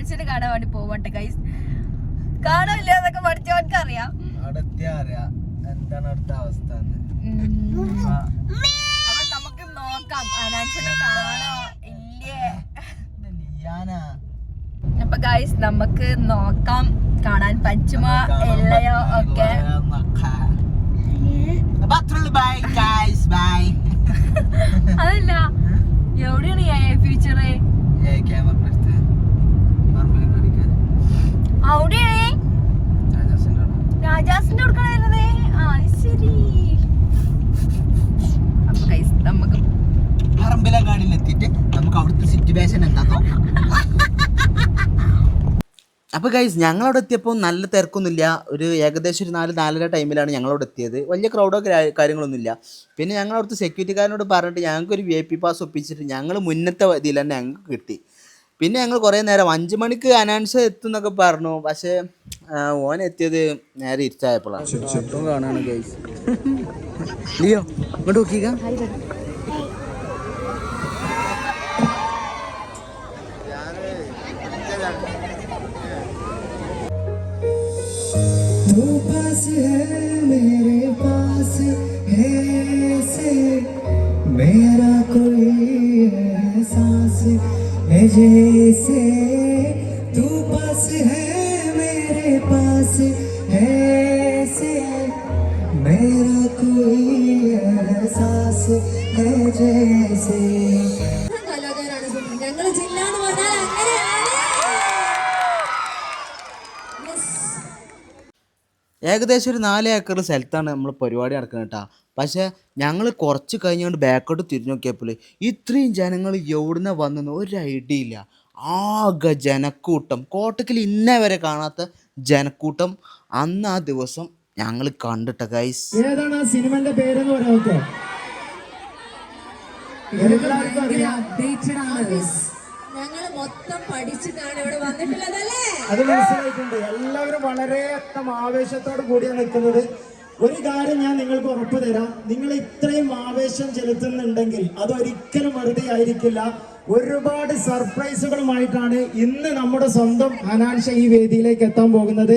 അനാൻസിനെ കാണാൻ വേണ്ടി പോവട്ടെ ഗൈസ് കാണാനില്ല എന്നൊക്കെ പഠിച്ചവർക്ക് അറിയാം. എന്താണ് അടുത്ത അവസ്ഥ നമുക്ക് നോക്കാം അനാൻസിനെ കാണോ ഇല്ലേ? ഇത് ലിയാനാ. അപ്പൊ ഗൈസ് നമുക്ക് നോക്കാം കാണാൻ പറ്റുമോ ഇല്ലയോ ഒക്കെ. അതല്ല എവിടെയാണ് ഫ്യൂച്ചർ പറമ്പിലങ്ങാടിയിലെത്തിയിട്ട് നമുക്ക് അവിടുത്തെ സിറ്റുവേഷൻ എന്താ നോക്കാം. അപ്പോൾ ഗൈസ് ഞങ്ങളവിടെ എത്തിയപ്പോൾ നല്ല തിരക്കൊന്നുമില്ല. ഒരു ഏകദേശം ഒരു നാല് നാലര ടൈമിലാണ് ഞങ്ങളവിടെ എത്തിയത്. വലിയ ക്രൗഡോ കാര്യങ്ങളൊന്നുമില്ല. പിന്നെ ഞങ്ങൾ അവിടുത്തെ സെക്യൂരിറ്റിക്കാരനോട് പറഞ്ഞിട്ട് ഞങ്ങൾക്ക് ഒരു വി ഐ പി പാസ് ഒപ്പിച്ചിട്ട് ഞങ്ങൾ മുന്നത്തെ ഇതിൽ തന്നെ ഞങ്ങൾക്ക് കിട്ടി. പിന്നെ ഞങ്ങൾ കുറേ നേരം അഞ്ച് മണിക്ക് അനൗൺസ് എത്തും എന്നൊക്കെ പറഞ്ഞു. പക്ഷേ ഓൻ എത്തിയത് നേരെ ഇരിച്ചായപ്പോഴാണ് കാണാണ് ഗൈസ് ലിയോ ഇങ്ങോട്ട് നോക്കിക്കാം तू पास है मेरे पास है से मेरा कोई एहसास है जैसे तू पास है मेरे पास है से मेरा कोई एहसास है जैसे കലാകാരാണ് ഞങ്ങൾ ജില്ല എന്ന് പറഞ്ഞാൽ ഏകദേശം ഒരു നാല് ഏക്കർ സ്ഥലത്താണ് നമ്മൾ പരിപാടി നടക്കുന്നത് കേട്ടോ. പക്ഷേ ഞങ്ങൾ കുറച്ച് കഴിഞ്ഞുകൊണ്ട് ബാക്കോട്ട് തിരിഞ്ഞു നോക്കിയപ്പോൾ ഇത്രയും ജനങ്ങൾ എവിടുന്ന വന്നെന്ന് ഒരു ഐഡിയ ഇല്ല. ആകെ ജനക്കൂട്ടം. കോട്ടക്കിൽ ഇന്നേ വരെ കാണാത്ത ജനക്കൂട്ടം. അന്ന് ആ ദിവസം ഞങ്ങൾ കണ്ടിട്ട ഗൈസ് ഏതാണ് ആ സിനിമന്റെ പേരെന്ന് പറയാമോ? ഇവിടെ അത് മനസ്സിലായിട്ടുണ്ട്. എല്ലാവരും വളരെ അത്തം ആവേശത്തോട് കൂടിയാണ് നിൽക്കുന്നത്. ഒരു കാര്യം ഞാൻ നിങ്ങൾക്ക് ഉറപ്പ് തരാം. നിങ്ങൾ ഇത്രയും ആവേശം ചെലുത്തുന്നുണ്ടെങ്കിൽ അതൊരിക്കലും വെറുതെ ആയിരിക്കില്ല. ഒരുപാട് സർപ്രൈസുകളുമായിട്ടാണ് ഇന്ന് നമ്മുടെ സ്വന്തം അനാൻഷ ഈ വേദിയിലേക്ക് എത്താൻ പോകുന്നത്.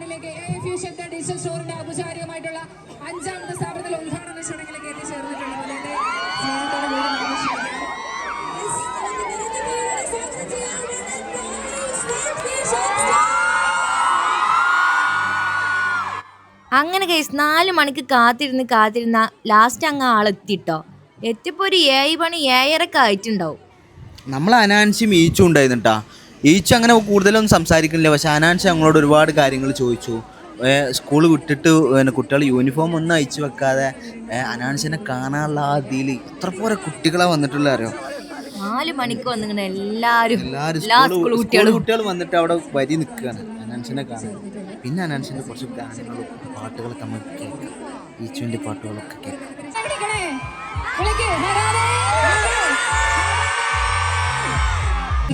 മണ്ണിലേക്ക് എ ഫ്യൂഷൻ ഡിജിറ്റൽ സ്റ്റോറിന്റെ ഔപചാരികമായിട്ടുള്ള അഞ്ചാമത്തെ സ്ഥാപനത്തിൽ ഉദ്ഘാടന ചടങ്ങിലേക്ക് എത്തിച്ചേർന്നിട്ടുള്ളത് Visions. അങ്ങനെ കേസ് നാല് മണിക്ക് കാത്തിരുന്ന് കാത്തിരുന്ന ലാസ്റ്റ് അങ്ങ് ആളെത്തിട്ടോ. എത്തിപ്പോ ഒരു ഏഴ് പണി ഏഴരക്ക് ആയിട്ടുണ്ടാവും. നമ്മൾ അനാൻസി ഈച്ചും ഉണ്ടായിരുന്നു ഈച്ചു അങ്ങനെ കൂടുതലൊന്നും സംസാരിക്കുന്നില്ല. പക്ഷെ അനാൻഷ ഞങ്ങളോട് ഒരുപാട് കാര്യങ്ങൾ ചോദിച്ചു. സ്കൂൾ വിട്ടിട്ട് പിന്നെ കുട്ടികൾ യൂണിഫോം ഒന്നും അയച്ചു വെക്കാതെ അനാൻഷനെ അനാൻസിനെ കാണാനുള്ള ആ ഇതിൽ ഇത്ര പോലെ കുട്ടികളെ വന്നിട്ടുള്ള അറിയോ? നാല് മണിക്ക് വന്നിങ്ങനെ എല്ലാരും എല്ലാവരും കുട്ടികൾ വന്നിട്ട് അവിടെ വരി നിൽക്കുകയാണ്. അനാൻഷനെ കാണാൻ. പിന്നെ അനാൻഷന്റെ കുറച്ച് ഗാനങ്ങളും പാട്ടുകളൊക്കെ നമുക്ക് കേൾക്കാം. ഈച്ചുവിന്റെ പാട്ടുകളൊക്കെ കേൾക്കാം.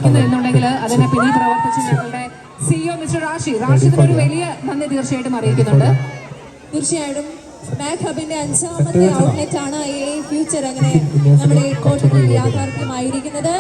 ഇരിക്കുന്നു എന്നുണ്ടെങ്കിൽ അതിനെ പിന്നിൽ പ്രവർത്തിച്ച ഞങ്ങളുടെ സിഇഒ മിസ്റ്റർ റാഷി. റാഷിദിന് ഒരു വലിയ നന്ദി തീർച്ചയായിട്ടും അറിയിക്കുന്നുണ്ട്. തീർച്ചയായിട്ടും മാക് ഹബിന്റെ അഞ്ചാമത്തെ ഔട്ട്ലെറ്റ് ആണ് എ ഫ്യൂച്ചർ അങ്ങനെ നമ്മുടെ കോട്ടക്കൽ യാഥാർത്ഥ്യമായിരിക്കുന്നത്.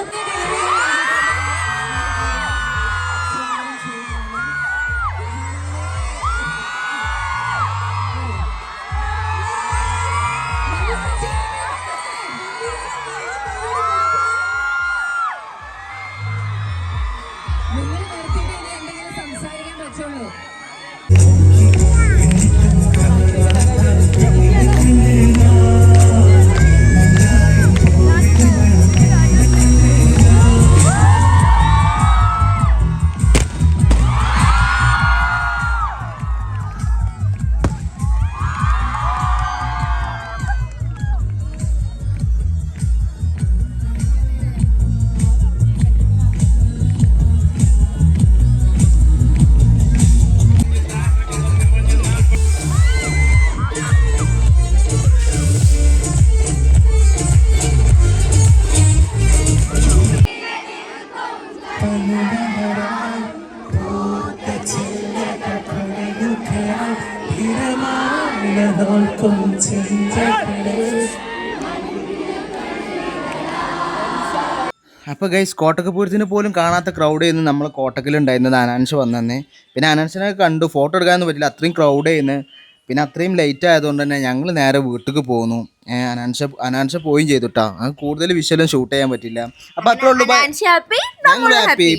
അപ്പോൾ ഗൈസ് കോട്ടക്കപ്പൂരത്തിന് പോലും കാണാത്ത ക്രൗഡ് ചെയ്യുന്നു നമ്മൾ കോട്ടക്കിലുണ്ടായിരുന്നത് അനാൻഷ് വന്നെ പിന്നെ അനാൻഷിനെ കണ്ടു ഫോട്ടോ എടുക്കാൻ പറ്റില്ല അത്രയും ക്രൗഡ് ചെയ്യുന്നു പിന്നെ അത്രയും ലേറ്റ് ആയതുകൊണ്ട് തന്നെ ഞങ്ങൾ നേരെ വീട്ടിലേക്ക് പോന്നു. അനാൻഷ അനാൻഷ പോയും ചെയ്തു കേട്ടോ അത് കൂടുതൽ വിഷ്വലും ഷൂട്ട് ചെയ്യാൻ പറ്റില്ല. അപ്പോൾ അത്രേ ഉള്ളൂ ഞങ്ങൾ ഹാപ്പി